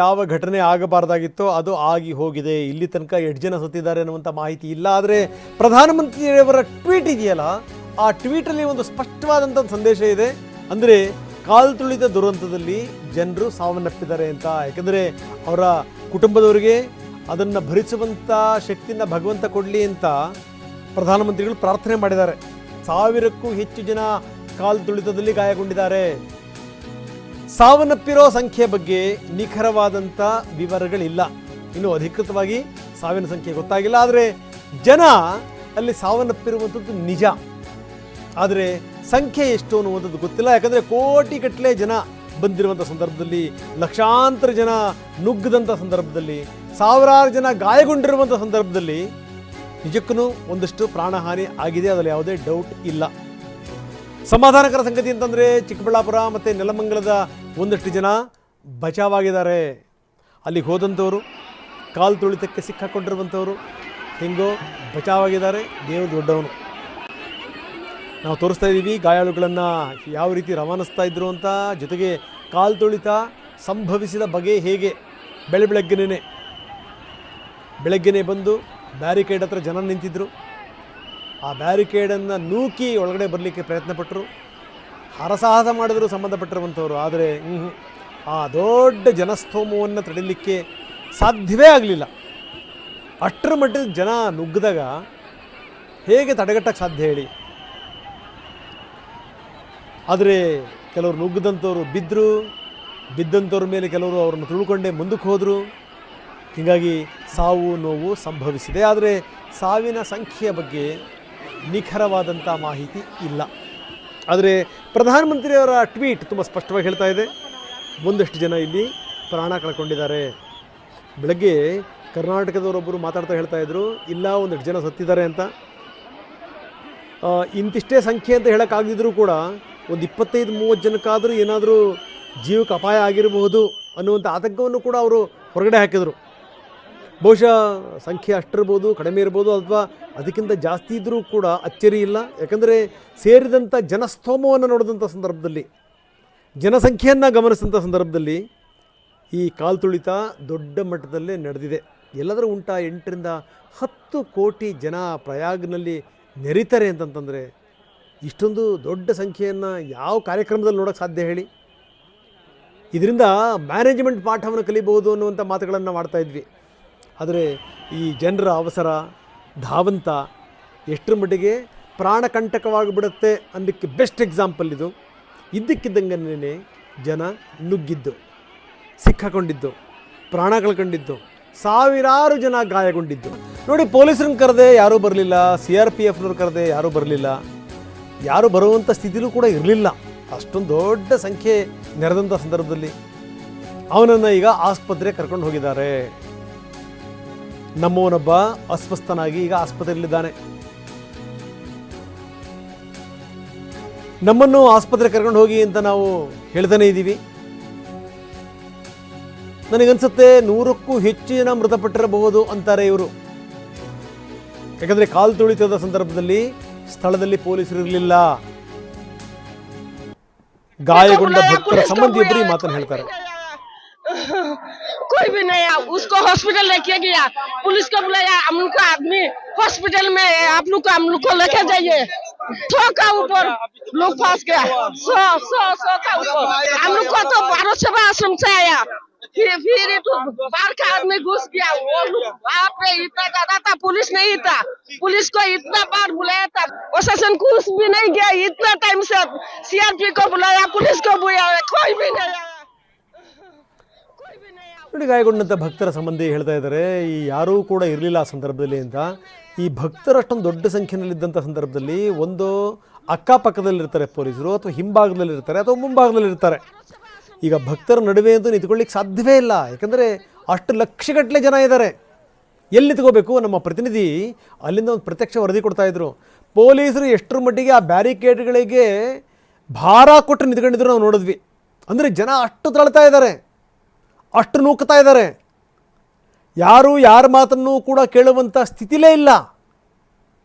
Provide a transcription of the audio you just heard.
ಯಾವ ಘಟನೆ ಆಗಬಾರ್ದಾಗಿತ್ತೋ ಅದು ಆಗಿ ಹೋಗಿದೆ. ಇಲ್ಲಿ ತನಕ ಎಷ್ಟು ಜನ ಸತ್ತಿದ್ದಾರೆ ಅನ್ನುವಂಥ ಮಾಹಿತಿ ಇಲ್ಲ. ಆದರೆ ಪ್ರಧಾನಮಂತ್ರಿಯವರ ಟ್ವೀಟ್ ಇದೆಯಲ್ಲ, ಆ ಟ್ವೀಟಲ್ಲಿ ಒಂದು ಸ್ಪಷ್ಟವಾದಂಥ ಸಂದೇಶ ಇದೆ. ಅಂದರೆ ಕಾಲು ತುಳಿತ ದುರಂತದಲ್ಲಿ ಜನರು ಸಾವನ್ನಪ್ಪಿದ್ದಾರೆ ಅಂತ. ಯಾಕಂದರೆ ಅವರ ಕುಟುಂಬದವರಿಗೆ ಅದನ್ನು ಭರಿಸುವಂಥ ಶಕ್ತಿನ ಭಗವಂತ ಕೊಡಲಿ ಅಂತ ಪ್ರಧಾನಮಂತ್ರಿಗಳು ಪ್ರಾರ್ಥನೆ ಮಾಡಿದ್ದಾರೆ. ಸಾವಿರಕ್ಕೂ ಹೆಚ್ಚು ಜನ ಕಾಲು ತುಳಿತದಲ್ಲಿ ಗಾಯಗೊಂಡಿದ್ದಾರೆ. ಸಾವನ್ನಪ್ಪಿರೋ ಸಂಖ್ಯೆ ಬಗ್ಗೆ ನಿಖರವಾದಂಥ ವಿವರಗಳಿಲ್ಲ. ಇನ್ನು ಅಧಿಕೃತವಾಗಿ ಸಾವಿನ ಸಂಖ್ಯೆ ಗೊತ್ತಾಗಿಲ್ಲ, ಆದರೆ ಜನ ಅಲ್ಲಿ ಸಾವನ್ನಪ್ಪಿರುವಂಥದ್ದು ನಿಜ. ಆದರೆ ಸಂಖ್ಯೆ ಎಷ್ಟು ಅನ್ನುವಂಥದ್ದು ಗೊತ್ತಿಲ್ಲ, ಯಾಕಂದರೆ ಕೋಟಿಗಟ್ಟಲೆ ಜನ ಬಂದಿರುವಂಥ ಸಂದರ್ಭದಲ್ಲಿ, ಲಕ್ಷಾಂತರ ಜನ ನುಗ್ಗದಂಥ ಸಂದರ್ಭದಲ್ಲಿ, ಸಾವಿರಾರು ಜನ ಗಾಯಗೊಂಡಿರುವಂಥ ಸಂದರ್ಭದಲ್ಲಿ ನಿಜಕ್ಕೂ ಒಂದಷ್ಟು ಪ್ರಾಣಹಾನಿ ಆಗಿದೆ, ಅದರಲ್ಲಿ ಯಾವುದೇ ಡೌಟ್ ಇಲ್ಲ. ಸಮಾಧಾನಕರ ಸಂಗತಿ ಅಂತಂದರೆ ಚಿಕ್ಕಬಳ್ಳಾಪುರ ಮತ್ತು ನೆಲಮಂಗಲದ ಒಂದಷ್ಟು ಜನ ಬಚಾವಾಗಿದ್ದಾರೆ. ಅಲ್ಲಿಗೆ ಹೋದಂಥವರು, ಕಾಲು ತುಳಿತಕ್ಕೆ ಸಿಕ್ಕಾಕೊಂಡಿರುವಂಥವರು, ಹೆಂಗೋ ಬಚಾವಾಗಿದ್ದಾರೆ, ದೇವರು ದೊಡ್ಡವನು. ನಾವು ತೋರಿಸ್ತಾ ಇದ್ದೀವಿ ಗಾಯಾಳುಗಳನ್ನು ಯಾವ ರೀತಿ ರವಾನಿಸ್ತಾ ಇದ್ರು ಅಂತ. ಜೊತೆಗೆ ಕಾಲು ತುಳಿತ ಸಂಭವಿಸಿದ ಬಗೆ ಹೇಗೆ? ಬೆಳೆ ಬೆಳಗ್ಗೆನೇ ಬೆಳಗ್ಗೆನೇ ಬಂದು ಬ್ಯಾರಿಕೇಡ್ ಹತ್ರ ಜನ ನಿಂತಿದ್ದರು ಆ ಬ್ಯಾರಿಕೇಡನ್ನು ನೂಕಿ ಒಳಗಡೆ ಬರಲಿಕ್ಕೆ ಪ್ರಯತ್ನ ಪಟ್ಟರು ಹರಸಾಹಸ ಮಾಡಿದರೂ ಸಂಬಂಧಪಟ್ಟಿರುವಂಥವ್ರು, ಆದರೆ ಆ ದೊಡ್ಡ ಜನಸ್ತೋಮವನ್ನು ತಡಿಲಿಕ್ಕೆ ಸಾಧ್ಯವೇ ಆಗಲಿಲ್ಲ. ಅಷ್ಟರ ಮಟ್ಟದ ಜನ ನುಗ್ಗಿದಾಗ ಹೇಗೆ ತಡೆಗಟ್ಟಕ್ಕೆ ಸಾಧ್ಯ ಹೇಳಿ? ಆದರೆ ಕೆಲವರು ನುಗ್ಗದಂಥವ್ರು ಬಿದ್ದರು ಬಿದ್ದಂಥವ್ರ ಮೇಲೆ ಕೆಲವರು ಅವರನ್ನು ತುಳ್ಕೊಂಡೇ ಮುಂದಕ್ಕೆ ಹೋದರು. ಹೀಗಾಗಿ ಸಾವು ನೋವು ಸಂಭವಿಸಿದೆ. ಆದರೆ ಸಾವಿನ ಸಂಖ್ಯೆಯ ಬಗ್ಗೆ ನಿಖರವಾದಂಥ ಮಾಹಿತಿ ಇಲ್ಲ. ಆದರೆ ಪ್ರಧಾನಮಂತ್ರಿಯವರ ಟ್ವೀಟ್ ತುಂಬ ಸ್ಪಷ್ಟವಾಗಿ ಹೇಳ್ತಾ ಇದೆ. ಒಂದಷ್ಟು ಜನ ಇಲ್ಲಿ ಪ್ರಾಣ ಕಳ್ಕೊಂಡಿದ್ದಾರೆ. ಬೆಳಗ್ಗೆ ಕರ್ನಾಟಕದವರೊಬ್ಬರು ಮಾತಾಡ್ತಾ ಹೇಳ್ತಾ ಇದ್ರು, ಇಲ್ಲ ಒಂದಷ್ಟು ಜನ ಸತ್ತಿದ್ದಾರೆ ಅಂತ. ಇಂತಿಷ್ಟೇ ಸಂಖ್ಯೆ ಅಂತ ಹೇಳೋಕ್ಕಾಗದಿದ್ರೂ ಕೂಡ ಒಂದು ಇಪ್ಪತ್ತೈದು, ಮೂವತ್ತು ಜನಕ್ಕಾದರೂ ಏನಾದರೂ ಜೀವಕ್ಕೆ ಅಪಾಯ ಆಗಿರಬಹುದು ಅನ್ನುವಂಥ ಆತಂಕವನ್ನು ಕೂಡ ಅವರು ಹೊರಗಡೆ ಹಾಕಿದರು. ಬಹುಶಃ ಸಂಖ್ಯೆ ಅಷ್ಟಿರ್ಬೋದು, ಕಡಿಮೆ ಇರ್ಬೋದು ಅಥವಾ ಅದಕ್ಕಿಂತ ಜಾಸ್ತಿ ಇದ್ದರೂ ಕೂಡ ಅಚ್ಚರಿ ಇಲ್ಲ. ಯಾಕಂದರೆ ಸೇರಿದಂಥ ಜನಸ್ತೋಮವನ್ನು ನೋಡಿದಂಥ ಸಂದರ್ಭದಲ್ಲಿ, ಜನಸಂಖ್ಯೆಯನ್ನು ಗಮನಿಸಿದಂಥ ಸಂದರ್ಭದಲ್ಲಿ ಈ ಕಾಲು ತುಳಿತ ದೊಡ್ಡ ಮಟ್ಟದಲ್ಲೇ ನಡೆದಿದೆ. ಎಲ್ಲಾದರೂ ಉಂಟಾ ಎಂಟರಿಂದ ಹತ್ತು ಕೋಟಿ ಜನ ಪ್ರಯಾಗ್ನಲ್ಲಿ ನೆರಿತಾರೆ ಅಂತಂತಂದರೆ ಇಷ್ಟೊಂದು ದೊಡ್ಡ ಸಂಖ್ಯೆಯನ್ನು ಯಾವ ಕಾರ್ಯಕ್ರಮದಲ್ಲಿ ನೋಡೋಕ್ಕೆ ಸಾಧ್ಯ ಹೇಳಿ? ಇದರಿಂದ ಮ್ಯಾನೇಜ್ಮೆಂಟ್ ಪಾಠವನ್ನು ಕಲಿಬಹುದು ಅನ್ನುವಂಥ ಮಾತುಗಳನ್ನು ಮಾಡ್ತಾ ಇದ್ವಿ. ಆದರೆ ಈ ಜನರ ಅವಸರ, ಧಾವಂತ ಎಷ್ಟರ ಮಟ್ಟಿಗೆ ಪ್ರಾಣಕಂಟಕವಾಗಿಬಿಡುತ್ತೆ ಅನ್ನೋಕ್ಕೆ ಬೆಸ್ಟ್ ಎಕ್ಸಾಂಪಲ್ ಇದು. ಇದ್ದಕ್ಕಿದ್ದಂಗೆ ಜನ ನುಗ್ಗಿದ್ದು, ಸಿಕ್ಕಾಕೊಂಡಿದ್ದು ಪ್ರಾಣ ಕಳ್ಕೊಂಡಿದ್ದು ಸಾವಿರಾರು ಜನ ಗಾಯಗೊಂಡಿದ್ದು. ನೋಡಿ, ಪೊಲೀಸರನ್ನ ಕರೆದೆ ಯಾರೂ ಬರಲಿಲ್ಲ ಸಿ ಆರ್ ಪಿ ಎಫ್ನವ್ರು ಕರೆದೆ ಯಾರೂ ಬರಲಿಲ್ಲ. ಯಾರು ಬರುವಂಥ ಸ್ಥಿತಿಲೂ ಕೂಡ ಇರಲಿಲ್ಲ. ಅಷ್ಟೊಂದು ದೊಡ್ಡ ಸಂಖ್ಯೆ ನೆರೆದಂಥ ಸಂದರ್ಭದಲ್ಲಿ. ಅವನನ್ನು ಈಗ ಆಸ್ಪತ್ರೆ ಕರ್ಕೊಂಡು ಹೋಗಿದ್ದಾರೆ. ನಮ್ಮವನೊಬ್ಬ ಅಸ್ವಸ್ಥನಾಗಿ ಈಗ ಆಸ್ಪತ್ರೆಯಲ್ಲಿದ್ದಾನೆ. ನಮ್ಮನ್ನು ಆಸ್ಪತ್ರೆ ಕರ್ಕೊಂಡು ಹೋಗಿ ಅಂತ ನಾವು ಹೇಳ್ತಾನೆ ಇದ್ದೀವಿ. ನನಗನ್ಸುತ್ತೆ ನೂರಕ್ಕೂ ಹೆಚ್ಚು ಜನ ಮೃತಪಟ್ಟಿರಬಹುದು ಅಂತಾರೆ ಇವರು. ಯಾಕಂದ್ರೆ ಕಾಲು ತುಳಿತದ ಸಂದರ್ಭದಲ್ಲಿ ಸ್ಥಳದಲ್ಲಿ ಪೊಲೀಸರು ಇರಲಿಲ್ಲ. ಗಾಯಗೊಂಡ ಭಕ್ತರ ಸಂಬಂಧಿಯೊಬ್ಬರು ಈ ಮಾತನ್ನು ಹೇಳ್ತಾರೆ. कोई भी नहीं आया उसको हॉस्पिटल लेके गया। पुलिस को बुलाया, हम लोग का आदमी हॉस्पिटल में आप लोग को, हम लोग को लेके जाइए। का ऊपर लोग फंस गया। सौ सौ सौ का ऊपर। हम लोग को तो बारह सेवा आश्रम से आया। फिर फिर तो बाहर का आदमी घुस गया। बाप रे इतना ज़्यादा था, पुलिस नहीं था। पुलिस को इतना बार बुलाया था। प्रशासन कुछ भी नहीं गया। इतना टाइम से सीआरपी को बुलाया, पुलिस को बुलाया, कोई भी नहीं ನೋಡಿ ಗಾಯಗೊಂಡಂಥ ಭಕ್ತರ ಸಂಬಂಧಿ ಹೇಳ್ತಾ ಇದ್ದಾರೆ, ಈ ಯಾರೂ ಕೂಡ ಇರಲಿಲ್ಲ ಆ ಸಂದರ್ಭದಲ್ಲಿ ಅಂತ. ಈ ಭಕ್ತರು ಅಷ್ಟೊಂದು ದೊಡ್ಡ ಸಂಖ್ಯೆಯಲ್ಲಿದ್ದಂಥ ಸಂದರ್ಭದಲ್ಲಿ ಒಂದು ಅಕ್ಕಪಕ್ಕದಲ್ಲಿರ್ತಾರೆ ಪೊಲೀಸರು ಅಥವಾ ಹಿಂಭಾಗದಲ್ಲಿರ್ತಾರೆ ಅಥವಾ ಮುಂಭಾಗದಲ್ಲಿರ್ತಾರೆ. ಈಗ ಭಕ್ತರ ನಡುವೆ ಅಂತೂ ನಿಂತ್ಕೊಳ್ಳಿಕ್ಕೆ ಸಾಧ್ಯವೇ ಇಲ್ಲ. ಯಾಕಂದರೆ ಅಷ್ಟು ಲಕ್ಷಗಟ್ಟಲೆ ಜನ ಇದ್ದಾರೆ. ಎಲ್ಲಿ ನಿಂತ್ಕೋಬೇಕು? ನಮ್ಮ ಪ್ರತಿನಿಧಿ ಅಲ್ಲಿಂದ ಒಂದು ಪ್ರತ್ಯಕ್ಷ ವರದಿ ಕೊಡ್ತಾ ಇದ್ರು. ಪೊಲೀಸರು ಎಷ್ಟರ ಮಟ್ಟಿಗೆ ಆ ಬ್ಯಾರಿಕೇಡ್ಗಳಿಗೆ ಭಾರ ಕೊಟ್ಟು ನಿಂತ್ಕೊಂಡಿದ್ರು ನಾವು ನೋಡಿದ್ವಿ. ಅಂದರೆ ಜನ ಅಷ್ಟು ತಳ್ತಾ ಇದ್ದಾರೆ. ಅಷ್ಟು ನೂಕ್ತಾ ಇದ್ದಾರೆ. ಯಾರು ಯಾರ ಮಾತನ್ನು ಕೂಡ ಕೇಳುವಂಥ ಸ್ಥಿತಿಲೇ ಇಲ್ಲ.